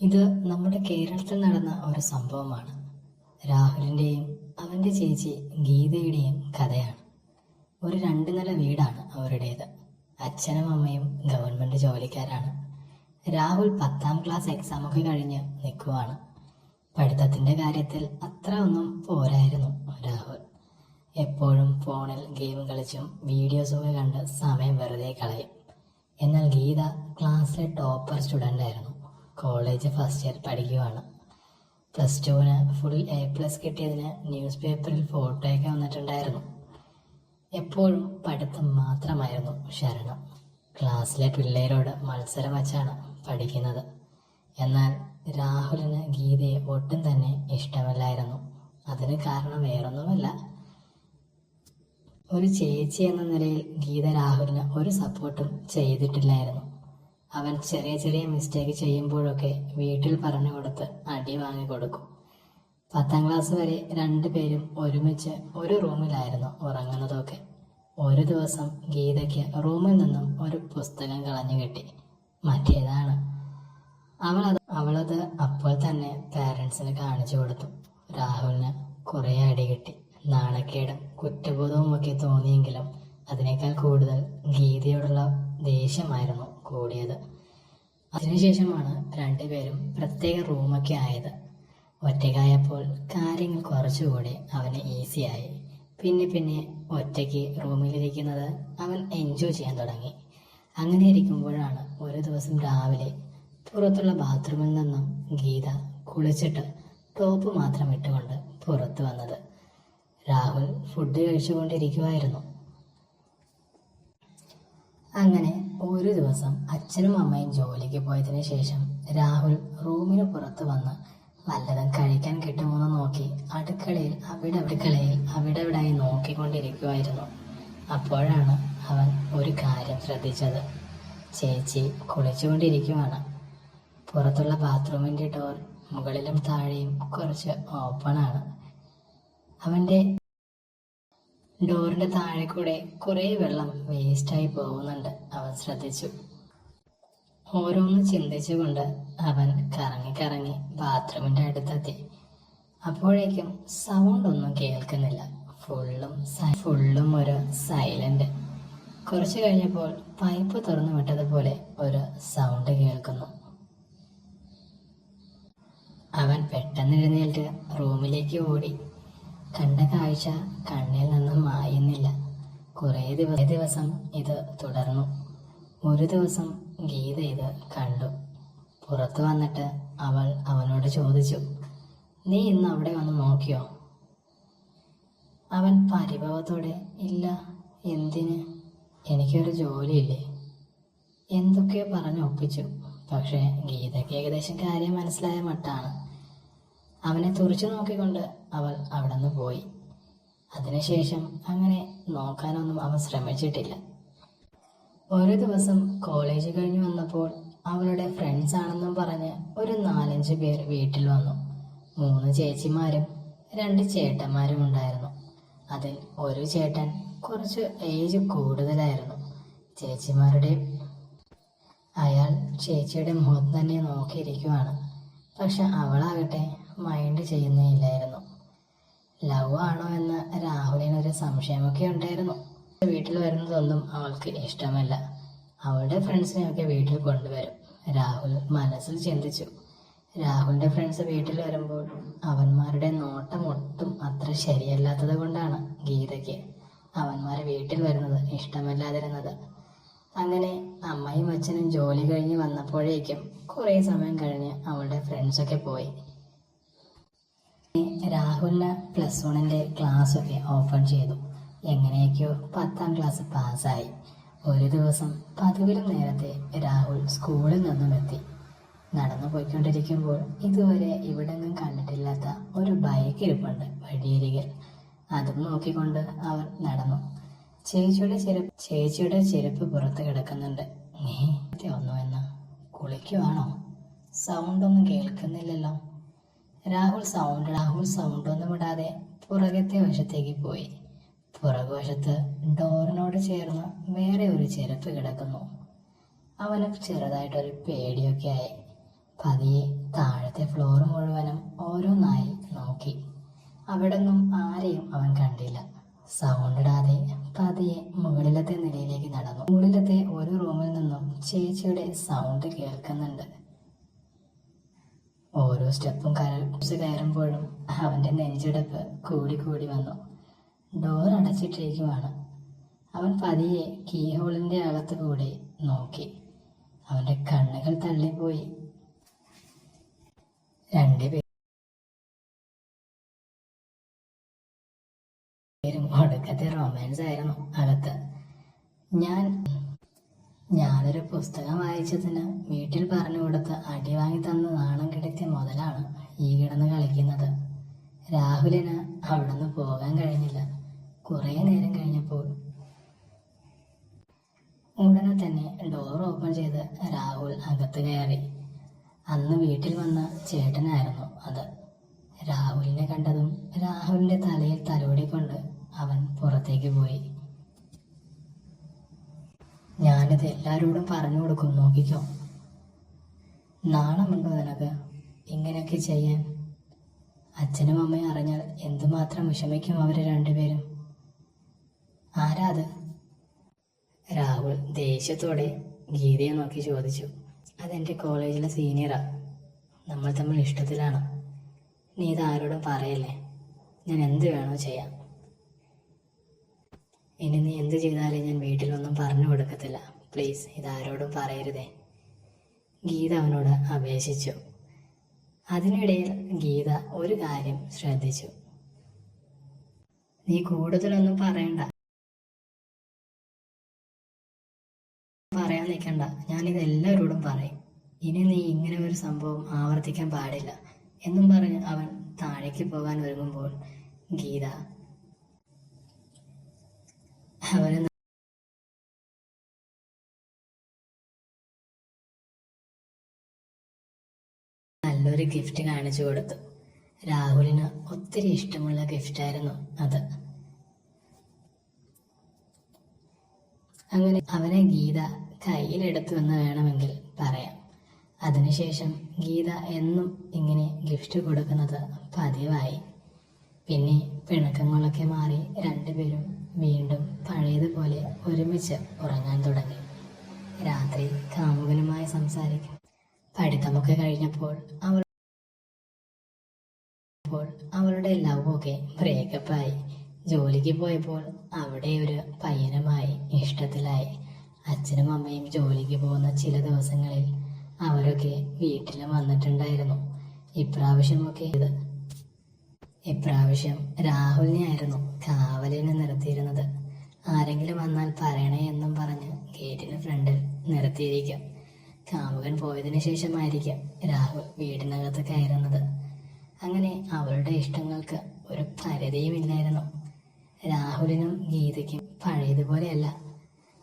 ഇത് നമ്മുടെ കേരളത്തിൽ നടന്ന ഒരു സംഭവമാണ്. രാഹുലിന്റെയും അവന്റെ ചേച്ചി ഗീതയുടെയും കഥയാണ്. ഒരു രണ്ട് നില വീടാണ് അവരുടേത്. അച്ഛനും അമ്മയും ഗവൺമെന്റ് ജോലിക്കാരാണ്. രാഹുൽ പത്താം ക്ലാസ് എക്സാമൊക്കെ കഴിഞ്ഞ് നിൽക്കുവാണ് പഠിത്തത്തിന്റെ കാര്യത്തിൽ അത്ര ഒന്നും പോരായിരുന്നു രാഹുൽ. എപ്പോഴും ഫോണിൽ ഗെയിം കളിച്ചും വീഡിയോസൊക്കെ കണ്ട് സമയം വെറുതെ കളയും. എന്നാൽ ഗീത ക്ലാസ്സിലെ ടോപ്പർ സ്റ്റുഡന്റ് ആയിരുന്നു. കോളേജ് ഫസ്റ്റ് ഇയർ പഠിക്കുവാണ്. പ്ലസ് ടുവിന് ഫുൾ എ പ്ലസ് കിട്ടിയതിന് ന്യൂസ് പേപ്പറിൽ ഫോട്ടോയൊക്കെ വന്നിട്ടുണ്ടായിരുന്നു. എപ്പോഴും പഠിത്തം മാത്രമായിരുന്നു ശരണം. ക്ലാസ്സിലെ പിള്ളേരോട് മത്സരം വച്ചാണ് പഠിക്കുന്നത്. എന്നാൽ രാഹുലിന് ഗീതയെ ഒട്ടും തന്നെ ഇഷ്ടമല്ലായിരുന്നു. അതിന് കാരണം വേറൊന്നുമല്ല. ഒരു ചേച്ചി എന്ന നിലയിൽ ഗീത രാഹുലിന് ഒരു സപ്പോർട്ടും ചെയ്തിട്ടില്ലായിരുന്നു. അവൻ ചെറിയ ചെറിയ മിസ്റ്റേക്ക് ചെയ്യുമ്പോഴൊക്കെ വീട്ടിൽ പറഞ്ഞു കൊടുത്ത് അടി വാങ്ങി കൊടുക്കും. പത്താം ക്ലാസ് വരെ രണ്ടുപേരും ഒരുമിച്ച് ഒരു റൂമിലായിരുന്നു ഉറങ്ങുന്നതൊക്കെ. ഒരു ദിവസം ഗീതയ്ക്ക് റൂമിൽ നിന്നും ഒരു പുസ്തകം കളഞ്ഞു കിട്ടി. മറ്റേതാണ്? അവളത് അവളത് അപ്പോൾ തന്നെ പാരൻസിന് കാണിച്ചു കൊടുത്തു. രാഹുലിന് കുറേ അടി കിട്ടി. നാണക്കേടും കുറ്റബോധവും ഒക്കെ തോന്നിയെങ്കിലും അതിനേക്കാൾ കൂടുതൽ ഗീതയോടുള്ള ദേഷ്യമായിരുന്നു. കൂടിയത്. അതിനുശേഷമാണ് രണ്ടുപേരും പ്രത്യേക റൂമൊക്കെ ആയത്. ഒറ്റയ്ക്കായപ്പോൾ കാര്യങ്ങൾ കുറച്ചുകൂടി അവന് ഈസിയായി പിന്നെ പിന്നെ ഒറ്റയ്ക്ക് റൂമിലിരിക്കുന്നത് അവൻ എൻജോയ് ചെയ്യാൻ തുടങ്ങി. അങ്ങനെ ഇരിക്കുമ്പോഴാണ് ഒരു ദിവസം രാവിലെ പുറത്തുള്ള ബാത്റൂമിൽ നിന്നും ഗീത കുളിച്ചിട്ട് ടോപ്പ് മാത്രം ഇട്ടുകൊണ്ട് പുറത്തു വന്നത്. രാഹുൽ ഫുഡ് കഴിച്ചുകൊണ്ടിരിക്കുമായിരുന്നു അങ്ങനെ ഒരു ദിവസം അച്ഛനും അമ്മയും ജോലിക്ക് പോയതിന് ശേഷം രാഹുൽ റൂമിന് പുറത്ത് വന്ന് വല്ലതും കഴിക്കാൻ കിട്ടുമോന്ന് നോക്കി അടുക്കളയിൽ അവിടെ അടുക്കളയിൽ അവിടെ അവിടെയായി നോക്കിക്കൊണ്ടിരിക്കുമായിരുന്നു അപ്പോഴാണ് അവൻ ഒരു കാര്യം ശ്രദ്ധിച്ചത്. ചേച്ചി കുളിച്ചുകൊണ്ടിരിക്കുവാണ്. പുറത്തുള്ള ബാത്റൂമിന്റെ ഡോർ മുകളിലും താഴെയും കുറച്ച് ഓപ്പണാണ്. അവന്റെ ഡോറിന്റെ താഴെ കൂടെ കുറേ വെള്ളം വേസ്റ്റായി പോകുന്നുണ്ട്. അവൻ ശ്രദ്ധിച്ചു. ഓരോന്ന് ചിന്തിച്ചുകൊണ്ട് അവൻ കറങ്ങി കറങ്ങി ബാത്റൂമിന്റെ അടുത്തെത്തി. അപ്പോഴേക്കും സൗണ്ട് ഒന്നും കേൾക്കുന്നില്ല. ഫുള്ളും ഫുള്ളും ഒരു സൈലന്റ് കുറച്ചു കഴിഞ്ഞപ്പോൾ പൈപ്പ് തുറന്നു വിട്ടതുപോലെ ഒരു സൗണ്ട് കേൾക്കുന്നു. അവൻ പെട്ടെന്ന് എഴുന്നേറ്റ് റൂമിലേക്ക് ഓടി. കണ്ട കാഴ്ച കണ്ണിൽ നിന്നും മായുന്നില്ല. കുറേ ദിവസ ദിവസം ഇത് തുടർന്നു. ഒരു ദിവസം ഗീത ഇത് കണ്ടു. പുറത്തു വന്നിട്ട് അവൾ അവനോട് ചോദിച്ചു നീ ഇന്ന് അവിടെ വന്ന് നോക്കിയോ? അവൻ പരിഭവത്തോടെ ഇല്ല എന്തിന്? എനിക്കൊരു ജോലിയില്ലേ? എന്തൊക്കെയോ പറഞ്ഞ് ഒപ്പിച്ചു. പക്ഷേ ഗീതയ്ക്ക് ഏകദേശം കാര്യം മനസ്സിലായ മട്ടാണ്. അവനെ തുറച്ചു നോക്കിക്കൊണ്ട് അവൾ അവിടെ നിന്ന് പോയി. അതിനുശേഷം അങ്ങനെ നോക്കാനൊന്നും അവൻ ശ്രമിച്ചിട്ടില്ല. ഒരു ദിവസം കോളേജ് കഴിഞ്ഞ് വന്നപ്പോൾ അവളുടെ ഫ്രണ്ട്സ് ആണെന്നും പറഞ്ഞ് ഒരു നാലഞ്ച് പേർ വീട്ടിൽ വന്നു. മൂന്ന് ചേച്ചിമാരും രണ്ട് ചേട്ടന്മാരും ഉണ്ടായിരുന്നു. അതിൽ ഒരു ചേട്ടൻ കുറച്ച് ഏജ് കൂടുതലായിരുന്നു. ചേച്ചിമാരുടെ അയാൾ ചേച്ചിയുടെ മുഖത്ത് തന്നെ നോക്കിയിരിക്കുവാണ്. പക്ഷെ അവളാകട്ടെ മൈൻഡ് ചെയ്യുന്നില്ലായിരുന്നു ലവ് ആണോ എന്ന് രാഹുലിനൊരു സംശയമൊക്കെ ഉണ്ടായിരുന്നു. വീട്ടിൽ വരുന്നതൊന്നും അവൾക്ക് ഇഷ്ടമല്ല. അവളുടെ ഫ്രണ്ട്സിനെയൊക്കെ വീട്ടിൽ കൊണ്ടുവരും. രാഹുൽ മനസ്സിൽ ചിന്തിച്ചു. രാഹുലിന്റെ ഫ്രണ്ട്സ് വീട്ടിൽ വരുമ്പോൾ അവന്മാരുടെ നോട്ടം ഒട്ടും അത്ര ശരിയല്ലാത്തത് കൊണ്ടാണ് ഗീതയ്ക്ക് അവന്മാരെ വീട്ടിൽ വരുന്നത് ഇഷ്ടമല്ലാതിരുന്നത്. അങ്ങനെ അമ്മയും അച്ഛനും ജോലി കഴിഞ്ഞ് വന്നപ്പോഴേക്കും കുറേ സമയം കഴിഞ്ഞ് അവളുടെ ഫ്രണ്ട്സൊക്കെ പോയി. രാഹുലിന് പ്ലസ് വണ്ണിന്റെ ക്ലാസ്സൊക്കെ ഓപ്പൺ ചെയ്തു. എങ്ങനെയൊക്കെയോ പത്താം ക്ലാസ് പാസ്സായി ഒരു ദിവസം പതിവിലും നേരത്തെ രാഹുൽ സ്കൂളിൽ നിന്നും എത്തി. നടന്നു പോയിക്കൊണ്ടിരിക്കുമ്പോൾ ഇതുവരെ ഇവിടെങ്ങും കണ്ടിട്ടില്ലാത്ത ഒരു ബൈക്ക് ഇരിപ്പുണ്ട് വഴിയരികിൽ. അതും നോക്കിക്കൊണ്ട് അവർ നടന്നു. ചേച്ചിയുടെ ചെരുപ്പ് ചേച്ചിയുടെ ചെരുപ്പ് പുറത്ത് കിടക്കുന്നുണ്ട്. നീ വന്നു എന്ന് കുളിക്കുവാണോ സൗണ്ടൊന്നും കേൾക്കുന്നില്ലല്ലോ. രാഹുൽ സൗണ്ട് രാഹുൽ സൗണ്ട് ഒന്നും ഇടാതെ പുറകത്തെ വശത്തേക്ക് പോയി. പുറകുവശത്ത് ഡോറിനോട് ചേർന്ന് വേറെ ഒരു ചെരുപ്പ് കിടക്കുന്നു. അവന് ചെറുതായിട്ടൊരു പേടിയൊക്കെ ആയി. പതിയെ താഴത്തെ ഫ്ലോർ മുഴുവനും ഓരോന്നായി നോക്കി. അവിടൊന്നും ആരെയും അവൻ കണ്ടില്ല. സൗണ്ട് ഇടാതെ പതിയെ മുകളിലത്തെ നിലയിലേക്ക് നടന്നു. മുകളിലത്തെ ഒരു റൂമിൽ നിന്നും ചേച്ചിയുടെ സൗണ്ട് കേൾക്കുന്നുണ്ട്. ഓരോ സ്റ്റെപ്പും കയറി കയറുമ്പോഴും അവന്റെ നെഞ്ചിടപ്പ് കൂടി കൂടി വന്നു. ഡോർ അടച്ചിട്ടിരിക്കുവാണ് അവൻ പതിയെ കീ ഹോളിന്റെ അകത്ത് കൂടി നോക്കി. അവന്റെ കണ്ണുകൾ തള്ളിപ്പോയി. രണ്ടുപേരും ഒടുക്കത്തെ റൊമാൻസ് ആയിരുന്നു അകത്ത്. ഞാൻ ഞാനൊരു പുസ്തകം വായിച്ചതിന് വീട്ടിൽ പറഞ്ഞു കൊടുത്ത് അടി വാങ്ങി തന്ന് നാണം കിടത്തിയ മുതലാണ് ഈ കിടന്ന് കളിക്കുന്നത്. രാഹുലിന് അവിടുന്ന് പോകാൻ കഴിഞ്ഞില്ല. കുറേ നേരം കഴിഞ്ഞപ്പോൾ ഉടനെ തന്നെ ഡോർ ഓപ്പൺ ചെയ്ത് രാഹുൽ അകത്ത് കയറി. അന്ന് വീട്ടിൽ വന്ന ചേട്ടനായിരുന്നു അത്. രാഹുലിനെ കണ്ടതും രാഹുലിന്റെ തലയിൽ തലോടിക്കൊണ്ട് അവൻ പുറത്തേക്ക് പോയി. ഞാനിത് എല്ലാരോടും പറഞ്ഞു കൊടുക്കും നോക്കിക്കോ. നാണമുണ്ടോ നിനക്ക് ഇങ്ങനെയൊക്കെ ചെയ്യാൻ? അച്ഛനും അമ്മയും അറിഞ്ഞാൽ എന്തുമാത്രം വിഷമിക്കും അവർ രണ്ടുപേരും. ആരാ അത്? രാഹുൽ ദേഷ്യത്തോടെ ഗീതയെ നോക്കി ചോദിച്ചു. അതെന്റെ കോളേജിലെ സീനിയറാ. നമ്മൾ തമ്മിൽ ഇഷ്ടത്തിലാണ്. നീ ഇത് ആരോടും പറയല്ലേ? ഞാൻ എന്ത് വേണോ ചെയ്യാം. ഇനി നീ എന്ത് ചെയ്താലും ഞാൻ വീട്ടിലൊന്നും പറഞ്ഞു കൊടുക്കത്തില്ല. പ്ലീസ് ഇതാരോടും പറയരുതേ. ഗീത അവനോട് അപേക്ഷിച്ചു. അതിനിടയിൽ ഗീത ഒരു കാര്യം ശ്രദ്ധിച്ചു. നീ കൂടുതലൊന്നും പറയണ്ട. പറയാൻ നിൽക്കണ്ട. ഞാനിത് എല്ലാവരോടും പറയും. ഇനി നീ ഇങ്ങനെ ഒരു സംഭവം ആവർത്തിക്കാൻ പാടില്ല എന്നും പറഞ്ഞ് അവൻ താഴേക്ക് പോകാൻ ഒരുങ്ങുമ്പോൾ ഗീത അവന് നല്ലൊരു ഗിഫ്റ്റ് കാണിച്ചു കൊടുത്തു. രാഹുലിന് ഒത്തിരി ഇഷ്ടമുള്ള ഗിഫ്റ്റായിരുന്നു അത്. അങ്ങനെ അവനെ ഗീത കയ്യിലെടുത്തു എന്ന് വേണമെങ്കിൽ പറയാം. അതിനുശേഷം ഗീത എന്നും ഇങ്ങനെ ഗിഫ്റ്റ് കൊടുക്കുന്നത് പതിവായി. പിന്നെ പിണക്കങ്ങളൊക്കെ മാറി രണ്ടുപേരും വീണ്ടും പഴയതുപോലെ ഒരുമിച്ച് ഉറങ്ങാൻ തുടങ്ങി. രാത്രി കാമുകനുമായി സംസാരിക്കും. പഠിത്തമൊക്കെ കഴിഞ്ഞപ്പോൾ അവൾ അവളുടെ ലവൊക്കെ ബ്രേക്കപ്പായി ജോലിക്ക് പോയപ്പോൾ അവിടെ ഒരു പയ്യനുമായി ഇഷ്ടത്തിലായി. അച്ഛനും അമ്മയും ജോലിക്ക് പോകുന്ന ചില ദിവസങ്ങളിൽ അവരൊക്കെ വീട്ടിൽ വന്നിട്ടുണ്ടായിരുന്നു. ഇപ്രാവശ്യമൊക്കെ ഇത് ഇപ്രാവശ്യം രാഹുലിനെ ആയിരുന്നു കാവലിന് നിർത്തിയിരുന്നത്. ആരെങ്കിലും വന്നാൽ പറയണേ എന്നും പറഞ്ഞ് ഗേറ്റിന് ഫ്രണ്ടിൽ നിർത്തിയിരിക്കും. കാമുകൻ പോയതിനു ശേഷമായിരിക്കും രാഹുൽ വീടിനകത്ത് കയറുന്നത്. അങ്ങനെ അവളുടെ ഇഷ്ടങ്ങൾക്ക് ഒരു പരിധിയുമില്ലായിരുന്നു. രാഹുലിനും ഗീതയ്ക്കും പഴയതുപോലെയല്ല.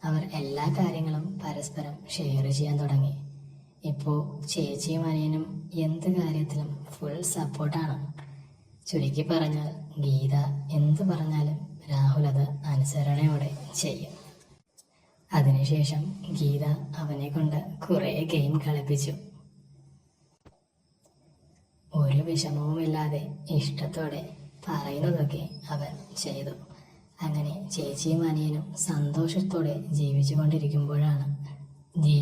അവർ എല്ലാ കാര്യങ്ങളും പരസ്പരം ഷെയർ ചെയ്യാൻ തുടങ്ങി. ഇപ്പോൾ ചേച്ചിയും അനിയനും എന്ത് കാര്യത്തിലും ഫുൾ സപ്പോർട്ടാണ് ചുരുക്കി പറഞ്ഞാൽ ഗീത എന്ത് പറഞ്ഞാലും രാഹുൽ അത് അനുസരണയോടെ ചെയ്യും. അതിനുശേഷം ഗീത അവനെ കൊണ്ട് കുറേ ഗെയിം കളിപ്പിച്ചു. ഒരു വിഷമവുമില്ലാതെ ഇഷ്ടത്തോടെ പറയുന്നതൊക്കെ അവൻ ചെയ്തു. അങ്ങനെ ചേച്ചിയും അനിയനും സന്തോഷത്തോടെ ജീവിച്ചുകൊണ്ടിരിക്കുമ്പോഴാണ് ജീ